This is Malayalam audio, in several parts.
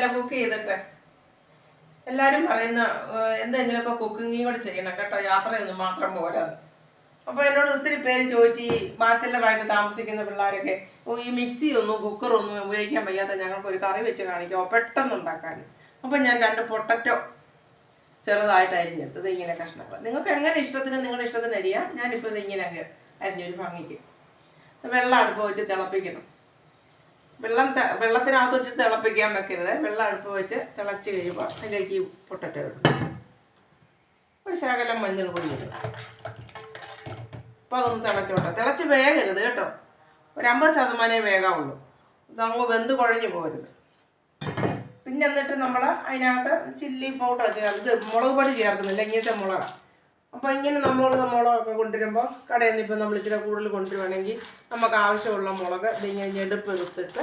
സമയമല്ല കുക്ക് ചെയ്തിട്ട്. എല്ലാരും പറയുന്ന എന്തെങ്കിലും എന്തെങ്കിലുമൊക്കെ കുക്കിങ്ങും കൂടെ ചെയ്യണം കേട്ടോ യാത്രയൊന്നും മാത്രം പോരാ. അപ്പൊ എന്നോട് ഒത്തിരി പേര് ചോദിച്ചു ഈ ബാച്ചലറായിട്ട് താമസിക്കുന്ന പിള്ളേരൊക്കെ ഈ മിക്സി ഒന്നും കുക്കറൊന്നും ഉപയോഗിക്കാൻ വയ്യാത്ത ഞങ്ങൾക്ക് ഒരു കറി വെച്ച് കാണിക്കോ പെട്ടെന്ന് ഉണ്ടാക്കാൻ. അപ്പൊ ഞാൻ രണ്ട് പൊട്ടറ്റോ ചെറുതായിട്ട് അരിഞ്ഞെടുത്തത് ഇങ്ങനെ കഷ്ണങ്ങൾ. നിങ്ങൾക്ക് എങ്ങനെ ഇഷ്ടത്തിന്? നിങ്ങളുടെ ഇഷ്ടത്തിന് അരിയാം. ഞാനിപ്പോൾ ഇങ്ങനെ അങ്ങ് അരിഞ്ഞൊരു ഭംഗിക്ക്. വെള്ളം അടുപ്പ് വെച്ച് തിളപ്പിക്കണം. വെള്ളം വെള്ളത്തിനകത്തൊട്ട് തിളപ്പിക്കാൻ വെക്കരുത്. വെള്ളം അടുപ്പ് വെച്ച് തിളച്ച് കഴിയുമ്പോൾ അതിലേക്ക് ഈ പൊട്ടറ്റോ ഇടും. ഒരു ശകലം മഞ്ഞൾ പൊടി ഇടുക. അപ്പോൾ അതൊന്ന് തിളച്ചോട്ടെ. തിളച്ച് വേഗരുത് കേട്ടോ. ഒരു അമ്പത് ശതമാനമേ വേഗമുള്ളൂ ഇതങ്ങ് വെന്ത് കുഴഞ്ഞു പോകരുത്. പിന്നെ എന്നിട്ട് നമ്മൾ അതിനകത്ത് ചില്ലി പൗഡർ ചേർത്ത് മുളക് പൊടി ചേർക്കുന്നില്ല ഇങ്ങനത്തെ മുളകാണ് അപ്പോൾ ഇങ്ങനെ നമ്മൾ മുളകൊക്കെ കൊണ്ടുവരുമ്പോൾ കടയിൽ നിന്ന് ഇപ്പം നമ്മൾ ഇച്ചിരി കൂടുതൽ കൊണ്ടുവരുവാണെങ്കിൽ നമുക്ക് ആവശ്യമുള്ള മുളക് ഇതിങ്ങനെ ഞെടുപ്പ് എടുത്തിട്ട്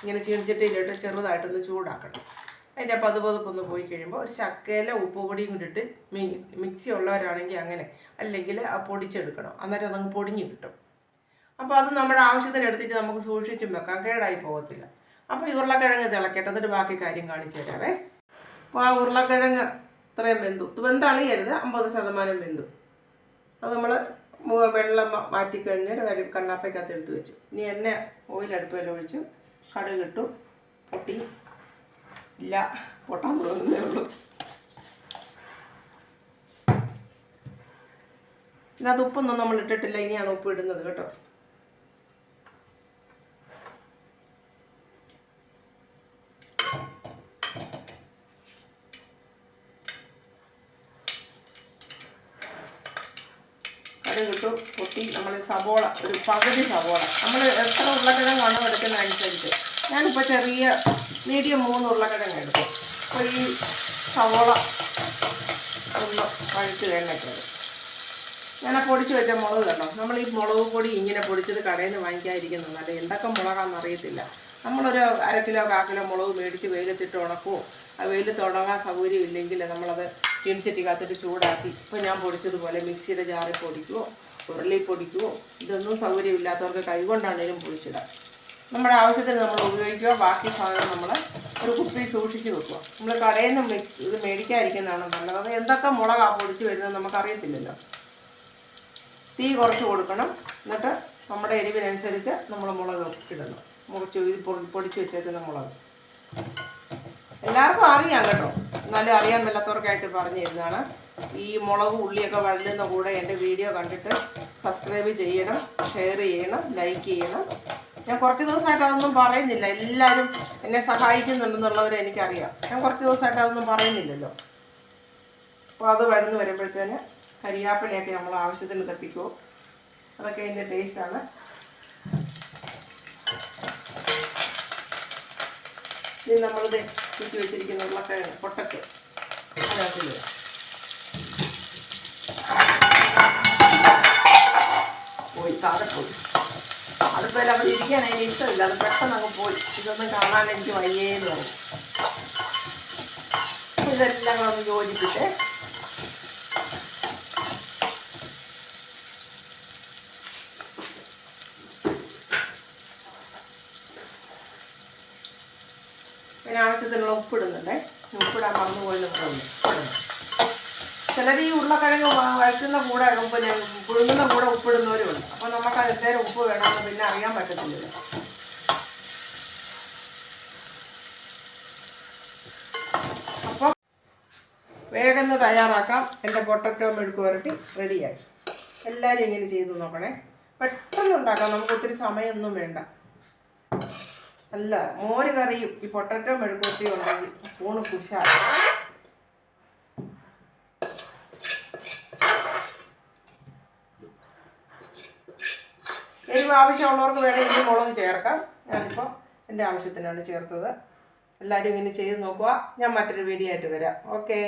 ഇങ്ങനെ ചീണിച്ചിട്ടിട്ട് ചെറുതായിട്ടൊന്ന് ചൂടാക്കണം. അതിന്റെ പതുപതുപ്പൊന്ന് പോയി കഴിയുമ്പോൾ ഒരു ചക്കയിലെ ഉപ്പുപൊടിയും കൂടിയിട്ട് മി മിക്സി ഉള്ളവരാണെങ്കിൽ അങ്ങനെ. അല്ലെങ്കിൽ ആ പൊടിച്ചെടുക്കണം. അന്നേരം അതങ്ങ് പൊടിഞ്ഞ് കിട്ടും. അപ്പോൾ അത് നമ്മുടെ ആവശ്യത്തിന് എടുത്തിട്ട് നമുക്ക് സൂക്ഷിച്ചും വെക്കാം. കേടായി പോകത്തില്ല. അപ്പോൾ ഈ ഉരുളക്കിഴങ്ങ് തിളക്കട്ടെ. എന്നിട്ട് ബാക്കി കാര്യം കാണിച്ചു തരാവേ. അപ്പോൾ ആ ഉരുളക്കിഴങ്ങ് ഇത്രയും വെന്തു. വെന്ത് വെന്തളിയരുത് അമ്പത് ശതമാനം വെന്തു. അത് നമ്മൾ വെള്ളം മാ- മാറ്റിക്കഴിഞ്ഞാൽ ഒരു കണ്ണാപ്പയ്ക്കകത്ത് എടുത്ത് വെച്ചു. ഇനി എണ്ണ ഓയിൽ അടുപ്പിൽ ഒഴിച്ച് കടുകിട്ടു. പൊട്ടി. ഇല്ല. പൊട്ടാൻ തോന്നുന്നേ ഉള്ളൂ. ഇതിനകത്ത് ഉപ്പൊന്നും നമ്മൾ ഇട്ടിട്ടില്ല. ഇനിയാണ് ഉപ്പ് ഇടുന്നത് കേട്ടോ. അത് കിട്ടും പൊട്ടി. നമ്മൾ സവോള ഒരു പകുതി സവോള. നമ്മൾ എത്ര ഉരുളക്കിഴങ്ങാണോ എടുക്കുന്ന അനുസരിച്ച്. ഞാനിപ്പോൾ ചെറിയ മീഡിയം മൂന്ന് ഉരുളക്കിഴങ്ങ് എടുക്കും അപ്പോൾ ഈ സവോള ഒന്ന് വഴുത്ത് എണ്ണയ്ക്കത് ഞാൻ പൊടിച്ച് വെച്ച മുളക് കണ്ടോ? നമ്മൾ ഈ മുളക് പൊടി ഇങ്ങനെ പൊടിച്ചത് കടയിൽ നിന്ന് വാങ്ങിക്കാതിരിക്കുന്നത് അല്ലെ എന്തൊക്കെ മുളകാണെന്ന് അറിയത്തില്ല. നമ്മളൊരു അര കിലോ കാ കിലോ മുളക് മേടിച്ച് വെയിലത്തിട്ട് ഉണക്കുമോ ആ വെയിലത്ത് ഉണങ്ങാൻ സൗകര്യം ഇല്ലെങ്കിൽ നമ്മളത് ചീനിച്ചട്ടിക്കകത്തിട്ട് ചൂടാക്കി. ഇപ്പോൾ ഞാൻ പൊടിച്ചതുപോലെ മിക്സിയുടെ ജാറിൽ പൊടിക്കുമോ ഉരുളി പൊടിക്കുമോ ഇതൊന്നും സൗകര്യമില്ലാത്തവർക്ക് കൈകൊണ്ടാണേലും പൊടിച്ചിടാം. നമ്മുടെ ആവശ്യത്തിന് നമ്മൾ ഉപയോഗിക്കുക ബാക്കി സാധനം നമ്മൾ ഒരു കുപ്പി സൂക്ഷിച്ച് വെക്കുക. നമ്മൾ കടയിൽ നിന്ന് ഇത് മേടിക്കാതിരിക്കുന്നതാണ് നല്ലത്. അത് എന്തൊക്കെ മുളകാണ് പൊടിച്ച് വരുന്നത് നമുക്കറിയത്തില്ലല്ലോ. തീ കുറച്ച് കൊടുക്കണം. എന്നിട്ട് നമ്മുടെ എരിവിനനുസരിച്ച് നമ്മൾ മുളക് ഇടണം. മുറിച്ച് ഇത് പൊടി- പൊടിച്ച് വെച്ചേക്കുന്ന മുളക്. എല്ലാവർക്കും അറിയാം കേട്ടോ. എന്നാലും അറിയാൻ പറഞ്ഞു തരുന്നതാണ് ഈ മുളക് ഉള്ളിയൊക്കെ വഴലുന്ന കൂടെ എന്റെ വീഡിയോ കണ്ടിട്ട് സബ്സ്ക്രൈബ് ചെയ്യണം ഷെയർ ചെയ്യണം ലൈക്ക് ചെയ്യണം. ഞാൻ കുറച്ച് ദിവസമായിട്ട് അതൊന്നും പറയുന്നില്ല. എല്ലാവരും എന്നെ സഹായിക്കുന്നുണ്ടെന്നുള്ളവരെ എനിക്കറിയാം. ഞാൻ കുറച്ച് ദിവസമായിട്ട് അതൊന്നും പറയുന്നില്ലല്ലോ. അപ്പോൾ അത് വഴന്ന് വരുമ്പോഴത്തേന് കരിയാപ്പിലയൊക്കെ നമ്മൾ ആവശ്യത്തിന് തട്ടിക്കുമോ അതൊക്കെ അതിന്റെ ടേസ്റ്റാണ് ഇനി നമ്മളിത് ചുറ്റി വെച്ചിരിക്കുന്ന ഉരുളക്കിഴങ്ങ് പൊട്ടറ്റ് അതിനകത്ത് പോയി താഴെ പോയി. അടുപ്പയിൽ അവിടെ ഇരിക്കാൻ അതിന് ഇഷ്ടമില്ല. അത് പെട്ടെന്ന് അങ്ങ് പോയി. ഇതൊന്നും കാണാൻ എനിക്ക് വയ്യേന്ന് പറഞ്ഞു ഇതെല്ലാം കൂടെ ഒന്ന് യോജിപ്പിച്ചേ. പിന്നെ ഉപ്പിടുന്നുണ്ട്. ഉപ്പിടാൻ മറന്നു പോയി ചിലർ ഈ ഉരുളക്കിഴങ്ങ് വഴറ്റുന്ന കൂടെ പിന്നെ പുഴുങ്ങുന്ന കൂടെ ഉപ്പിടുന്നവരുണ്ട് അപ്പോൾ നമുക്ക് എന്തേലും ഉപ്പ് വേണമെന്ന് പിന്നെ അറിയാൻ പറ്റത്തില്ല അപ്പം വേഗം തയ്യാറാക്കാം. എന്റെ പൊട്ടറ്റോ മെഴുക്ക് പുരട്ടി റെഡിയായി. എല്ലാവരും ഇങ്ങനെ ചെയ്ത് നോക്കണേ. പെട്ടെന്ന് ഉണ്ടാക്കാം. നമുക്ക് ഒത്തിരി സമയമൊന്നും വേണ്ട. അല്ല മോര് കറിയും ഈ പൊട്ടറ്റോ മെഴുക്കൂട്ടിയും ഉണ്ടെങ്കിൽ ഊണ് കുശാ എരിവ് ആവശ്യമുള്ളവർക്ക് വേണമെങ്കിൽ മുളക് ചേർക്കാം. ഞാനിപ്പോൾ എന്റെ ആവശ്യത്തിനാണ് ചേർത്തത്. എല്ലാവരും ഇങ്ങനെ ചെയ്ത് നോക്കുക. ഞാൻ മറ്റൊരു വീഡിയോ ആയിട്ട് വരാം. ഓക്കേ